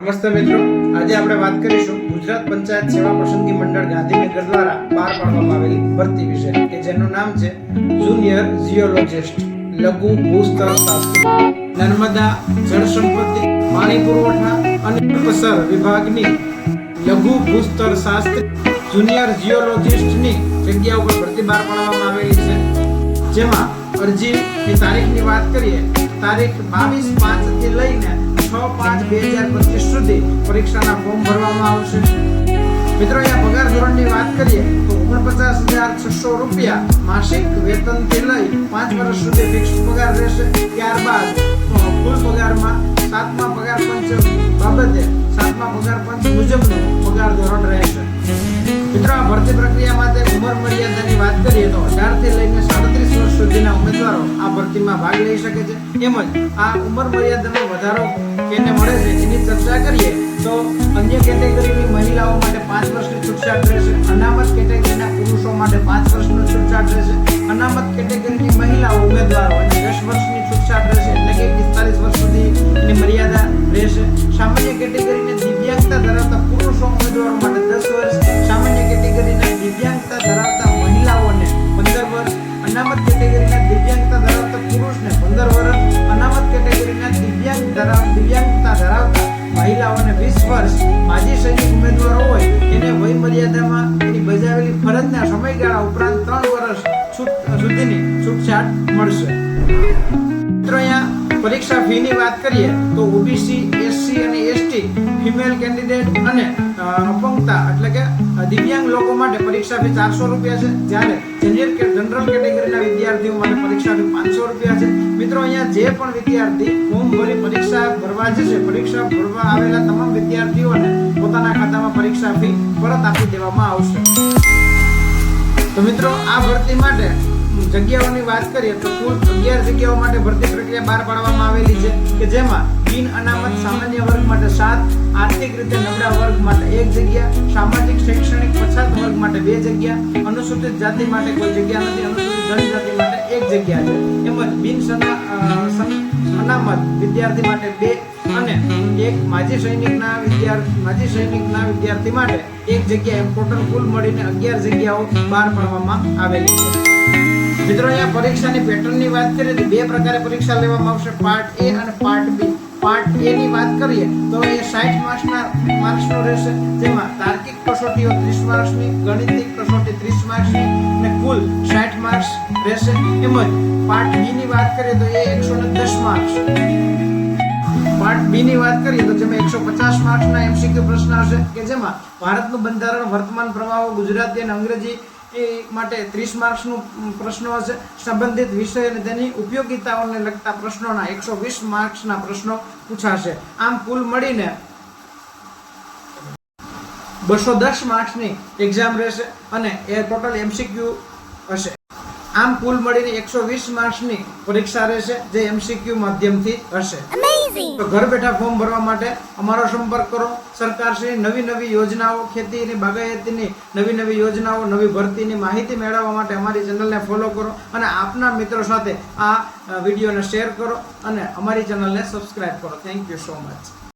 નમસ્તે મિત્રો. આજે આપણે વાત કરીશું ગુજરાત પંચાયત સેવા પસંદગી મંડળ ગાંધીનગર દ્વારા બહાર પાડવામાં આવેલી ભરતી વિશે, કે જેનું નામ છે જુનિયર જીઓલોજિસ્ટ લઘુ ભૂસ્તર શાસ્ત્રી. નર્મદા જળ સંપત્તિ, પાણી પુરવઠા અને પસર વિભાગની લઘુ ભૂસ્તર શાસ્ત્રી જુનિયર જીઓલોજિસ્ટની જગ્યા ઉપર ભરતી બહાર પાડવામાં આવેલી છે. જેમાં અરજીની તારીખની વાત કરીએ, તારીખ બાવીસ પાંચથી લઈને છ પાંચ બે છસો રૂપિયા માસિક વેતનથી લઈ પાંચ વર્ષ સુધી રહેશે. ત્યારબાદ કુલ પગારમાં સાતમા પગાર પંચ બાબતે સાતમા પગાર પંચ મુજબનું પગાર ધોરણ રહેશે. મિત્રો, ભરતી પ્રક્રિયા માટે ઉંમર મર્યાદાની વાત કરીએ તો અઢારથી લઈને સાડત્રીસ વર્ષ સુધીના ઉમેદવારો આ ભરતીમાં ભાગ લઈ શકે છે. તેમજ આ ઉંમર મર્યાદાનો વધારો કેને મળે છે એની ચર્ચા કરીએ તો અન્ય કેટેગરીની મહિલાઓ માટે પાંચ વર્ષની છૂટછાટ રહેશે. અનામત કેટેગરીના પુરુષો માટે પાંચ વર્ષની છૂટછાટ રહેશે. અનામત કેટેગરીની મહિલાઓ ઉમેદવારો અને સમયગાળા ઉપરાંત ત્રણ વર્ષ સુધીની છૂટછાટ મળશે. મિત્રો, અહીંયા પરીક્ષા ફીની વાત કરીએ તો ઓબીસી એસસી અને એસટી ફિમેલ કેન્ડિડેટ અને અપંગતા એટલે કે દિવ્યાંગ લોકો માટે પરીક્ષા ફી ચારસો રૂપિયા છે. જ્યારે જનરલ કે જનરલ કેટેગરીના વિદ્યાર્થીઓ માટે પરીક્ષા ફી પાંચસો રૂપિયા છે. મિત્રો, અહીંયા જે પણ વિદ્યાર્થી ફોર્મ ભરી પરીક્ષા ભરવા જશે, પરીક્ષા ભરવા આવેલા તમામ વિદ્યાર્થીઓને પોતાના ખાતામાં પરીક્ષા ફી પરત આપી દેવામાં આવશે. તો મિત્રો, આ ભરતી માટે જગ્યાઓની વાત કરીએ તો કુલ અગિયાર જગ્યાઓ માટે ભરતી પ્રક્રિયા બહાર પાડવામાં આવેલી છે કે જેમાં બિન અનામત સામાન્ય વર્ગ માટે સાત, આર્થિક રીતે નબળા વર્ગ માટે એક જગ્યા, સામાજિક, શૈક્ષણિક પછાત વર્ગ માટે બે જગ્યા, અનુસૂચિત જાતિ માટે કોઈ જગ્યા નથી, અનુસૂચિત જનજાતિ માટે એક જગ્યા છે. તેમજ બિન સના અનામત વિદ્યાર્થી માટે બે અને એક માજી સૈનિકના વિદ્યાર્થી માજી સૈનિકના વિદ્યાર્થી માટે એક જગ્યા ટોટલ કુલ મળીને અગિયાર જગ્યાઓ બહાર પાડવામાં આવેલી છે. મિત્રો, અહીંયા પરીક્ષાની પેટર્નની વાત કરીએ તો બે પ્રકારે પરીક્ષા લેવામાં આવશે. પાર્ટ એ અને પાર્ટ બી પાર્ટ એ ની વાત કરીએ, તો એ સાઠ માર્ક્સના માર્ક્સનો રહેશે, જેમાં તાર્કિક કસોટીઓ ત્રીસ માર્ક્સની, ગણિતિક કસોટી ત્રીસ માર્ક્સની અને કુલ સાઠ માર્ક્સ રહેશે. તેમજ પાર્ટ બી ની વાત કરીએ તો એ એકસો ને દસ માર્ક્સ. પાર્ટ બી ની વાત કરીએ તો જેમાં એકસો પચાસ માર્ક્સના એમસીક્યુ પ્રશ્ન હશે, કે જેમાં ભારતનું બંધારણ વર્તમાન પ્રવાહો ગુજરાતી અને અંગ્રેજી એ માટે ત્રીસ માર્ક્સનું પ્રશ્નો હશે. સંબંધિત વિષય અને તેની ઉપયોગિતાઓને લગતા પ્રશ્નોના એકસો વીસ માર્ક્સના પ્રશ્નો પૂછાશે. આમ કુલ મળીને બસો દસ માર્ક્સની એક્ઝામ રહેશે અને એ ટોટલ એમસીક્યુ હશે. આમ કુલ મળીને એકસો વીસ માર્ક્સની પરીક્ષા રહેશે, જે એમસીક્યુ માધ્યમથી હશે. તો ઘર બેઠા ફોર્મ ભરવા માટે અમારો સંપર્ક કરો. સરકારશ્રી, નવી નવી યોજનાઓ, ખેતીની બાગાયતીની નવી નવી યોજનાઓ, નવી ભરતીની માહિતી મેળવવા માટે અમારી ચેનલને ફોલો કરો અને આપના મિત્રો સાથે આ વિડીયોને શેર કરો અને અમારી ચેનલને સબસ્ક્રાઈબ કરો. Thank you so much